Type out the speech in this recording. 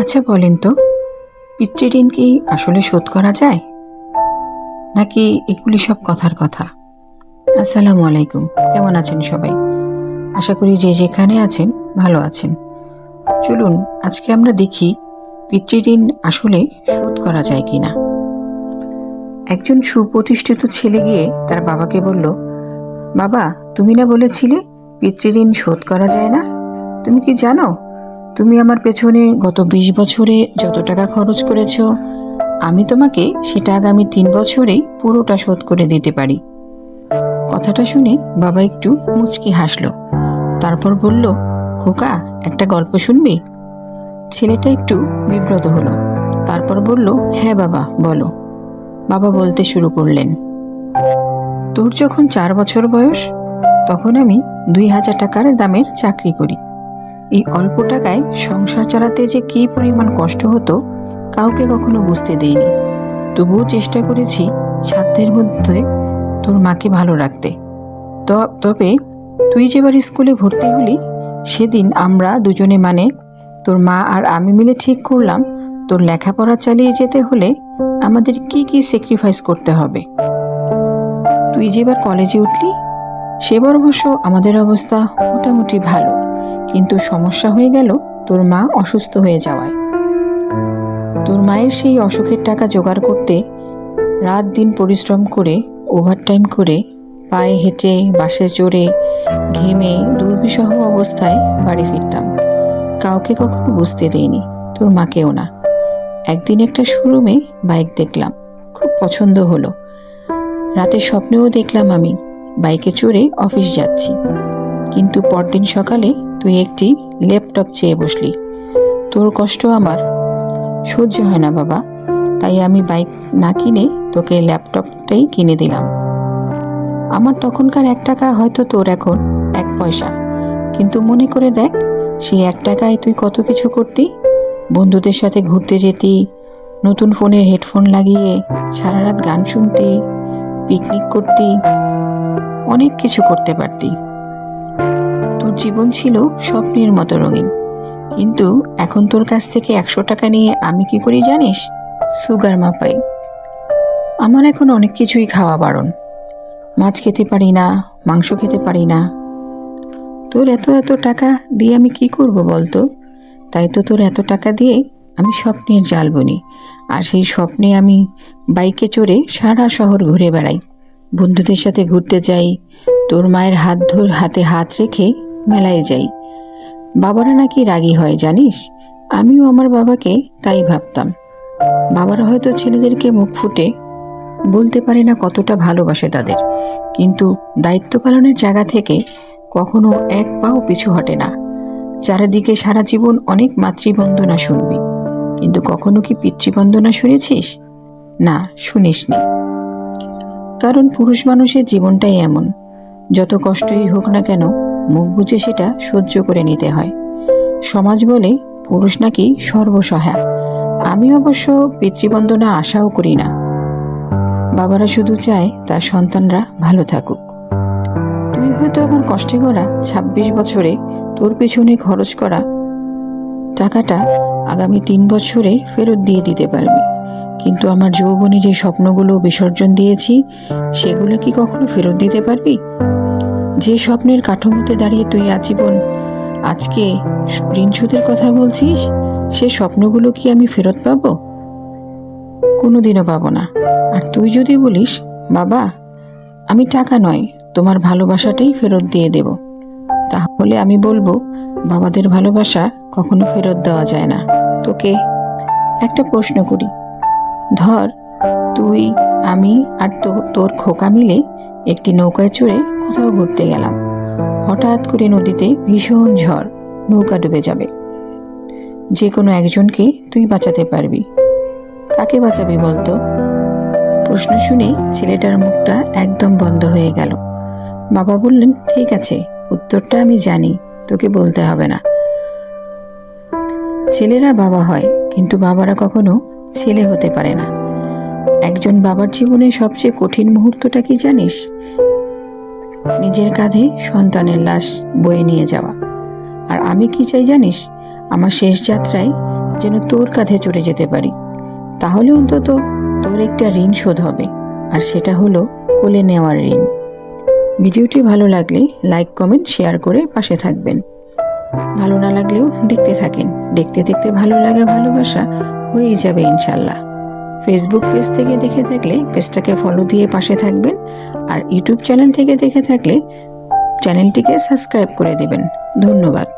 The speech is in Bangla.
আচ্ছা বলেন তো, পিতৃঋণ কি আসলে শোধ করা যায়? নাকি এগুলি সব কথার কথা? আসসালামু আলাইকুম, কেমন আছেন সবাই? আশা করি যে যেখানে আছেন, ভালো আছেন। চলুন, আজকে আমরা দেখি পিতৃঋণ আসলে শোধ করা যায় কি না একজন সুপ্রতিষ্ঠিত ছেলে গিয়ে তার বাবাকে বলল, বাবা, তুমি না বলেছিলে পিতৃঋণ শোধ করা যায় না? তুমি কি জানো তুমি আমার পেছনে গত বিশ বছরে যত টাকা খরচ করেছ, আমি তোমাকে সেটা আগামী তিন বছরেই পুরোটা শোধ করে দিতে পারি। কথাটা শুনে বাবা একটু মুচকি হাসল। তারপর বলল, খোকা, একটা গল্প শুনবি? ছেলেটা একটু বিব্রত হলো। তারপর বলল হ্যাঁ বাবা, বলো। বাবা বলতে শুরু করলেন, তোর যখন চার বছর বয়স, তখন আমি দুই হাজার টাকার দামের চাকরি করি। এই অল্প টাকায় সংসার চালাতে যে কী পরিমাণ কষ্ট হতো, কাউকে কখনো বুঝতে দেইনি। তবুও চেষ্টা করেছি সাধ্যের মধ্যে তোর মাকে ভালো রাখতে। তবে তুই যেবার স্কুলে ভর্তি হলি, সেদিন আমরা দুজনে মানে তোর মা আর আমি মিলে ঠিক করলাম, তোর লেখাপড়া চালিয়ে যেতে হলে আমাদের কি কি স্যাক্রিফাইস করতে হবে। তুই যেবার কলেজে উঠলি, সেবার অবশ্য আমাদের অবস্থা মোটামুটি ভালো। কিন্তু সমস্যা হয়ে গেল তোর মা অসুস্থ হয়ে যাওয়ায়। তোর মায়ের সেই অসুখের টাকা জোগাড় করতে রাত দিন পরিশ্রম করে ওভারটাইম করে, পায়ে হেঁটে, বাসে চড়ে, ঘেমে, দুর্বিষহ অবস্থায় বাড়ি ফিরতাম। কাউকে কখনো বুঝতে দেইনি, তোর মাকেও না। একদিন একটা শোরুমে বাইক দেখলাম, খুব পছন্দ হলো। রাতে স্বপ্নেও দেখলাম আমি, বাইকে চড়ে অফিস যাচ্ছি। কিন্তু পরদিন সকালে তুই একটি ল্যাপটপ চেয়ে বসলি। তোর কষ্ট আমার। সহ্য হয় না বাবা। তাই আমি বাইক না কিনে তোকে ল্যাপটপটাই কিনে দিলাম। আমার তখনকার এক টাকা হয়তো তোর এখন এক পয়সা। কিন্তু মনে করে দেখ, সেই এক টাকায় তুই কত কিছু করতি। বন্ধুদের সাথে ঘুরতে যেতি, নতুন ফোনের হেডফোন লাগিয়ে সারা রাত গান শুনতি, পিকনিক করতি, অনেক কিছু করতে পারতি। তোর জীবন ছিল স্বপ্নের মতো রঙিন। কিন্তু এখন তোর কাছ থেকে একশো টাকা নিয়ে আমি কি করি জানিস? সুগার মাপাই। আমার এখন অনেক কিছুই খাওয়া বারণ। মাছ খেতে পারি না, মাংস খেতে পারি না। তোর এত এত টাকা দিয়ে আমি কি করব বলতো? তাই তো তোর এত টাকা দিয়ে আমি স্বপ্নের জাল বুনি। আর সেই স্বপ্নে আমি বাইকে চড়ে সারা শহর ঘুরে বেড়াই। বন্ধুদের সাথে ঘুরতে যাই, তোর মায়ের হাত ধর হাতে হাত রেখে মেলায় যাই। বাবারা নাকি রাগী হয়, জানিস? আমিও আমার বাবাকে তাই ভাবতাম। বাবারা হয়তো ছেলেদেরকে মুখ ফুটে বলতে পারে না কতটা ভালোবাসে তাদের, কিন্তু দায়িত্ব পালনের জায়গা থেকে কখনো এক পাও পিছু হটে না। চারিদিকে সারা জীবন অনেক মাতৃবন্দনা শুনবি। কিন্তু কখনো কি পিতৃবন্দনা শুনেছিস? না, শুনিসনি। কারণ পুরুষ মানুষের জীবনটাই এমন। যত কষ্টই হোক না কেন মুখ বুঝে সেটা সহ্য করে নিতে হয়। সমাজ বলে, পুরুষ নাকি সর্বসহায়। আমি অবশ্য পিতৃবন্দনা আশাও করি না। বাবারা শুধু চায় তার সন্তানরা ভালো থাকুক। তুই হয়তো আমার কষ্টে করা ছাব্বিশ বছরে তোর পেছনে খরচ করা টাকাটা আগামী তিন বছরে ফেরত দিয়ে দিতে পারবি। কিন্তু আমার যৌবনে যে স্বপ্নগুলো বিসর্জন দিয়েছি, সেগুলো কি কখনো ফেরত দিতে পারবি? যে স্বপ্নের কাঠামোতে দাঁড়িয়ে তুই আজীবন, আজকে ঋণ সুদের কথা বলছিস? সে স্বপ্নগুলো কি আমি ফেরত পাবো? কোনোদিনও পাবো না। আর তুই যদি বলিস, বাবা, আমি টাকা নয়, তোমার ভালোবাসাটাই ফেরত দিয়ে দেব। তাহলে আমি বলব, বাবাদের ভালোবাসা কখনো ফেরত দেওয়া যায় না। তোকে একটা প্রশ্ন করি। ধর, তুই আমি আর তো তোর খোকা মিলে একটি নৌকায় চড়ে কোথাও ঘুরতে গেলাম। হঠাৎ করে নদীতে ভীষণ ঝড়, নৌকা ডুবে যাবে। যে কোনো একজনকে তুই বাঁচাতে পারবি। কাকে বাঁচাবি বলতো? প্রশ্ন শুনে ছেলেটার মুখটা একদম বন্ধ হয়ে গেল। বাবা বললেন, ঠিক আছে, উত্তরটা আমি জানি, তোকে বলতে হবে না। ছেলেরা বাবা হয়, কিন্তু বাবারা কখনো ছেলে হতে পারে না। একজন বাবার জীবনে সবচেয়ে কঠিন মুহূর্তটা কি জানিস? নিজের কাঁধে সন্তানের লাশ বয়ে নিয়ে যাওয়া। আর আমি কি চাই জানিস? আমার শেষ যাত্রায় যেন তোর কাঁধে চড়ে যেতে পারি। তাহলে অন্তত তোর একটা ঋণ শোধ হবে, আর সেটা হলো কোলে নেওয়ার ঋণ। ভিডিওটি ভালো লাগলে লাইক, কমেন্ট, শেয়ার করে পাশে থাকবেন। ভালো না লাগলেও দেখতে থাকেন। দেখতে দেখতে ভালো লাগা, ভালোবাসা হয়েই যাবে ইনশাল্লাহ। ফেসবুক পেজ থেকে দেখে থাকলে পেজটাকে ফলো দিয়ে পাশে থাকবেন আর ইউটিউব চ্যানেল থেকে দেখে থাকলে চ্যানেলটিকে সাবস্ক্রাইব করে দেবেন। ধন্যবাদ।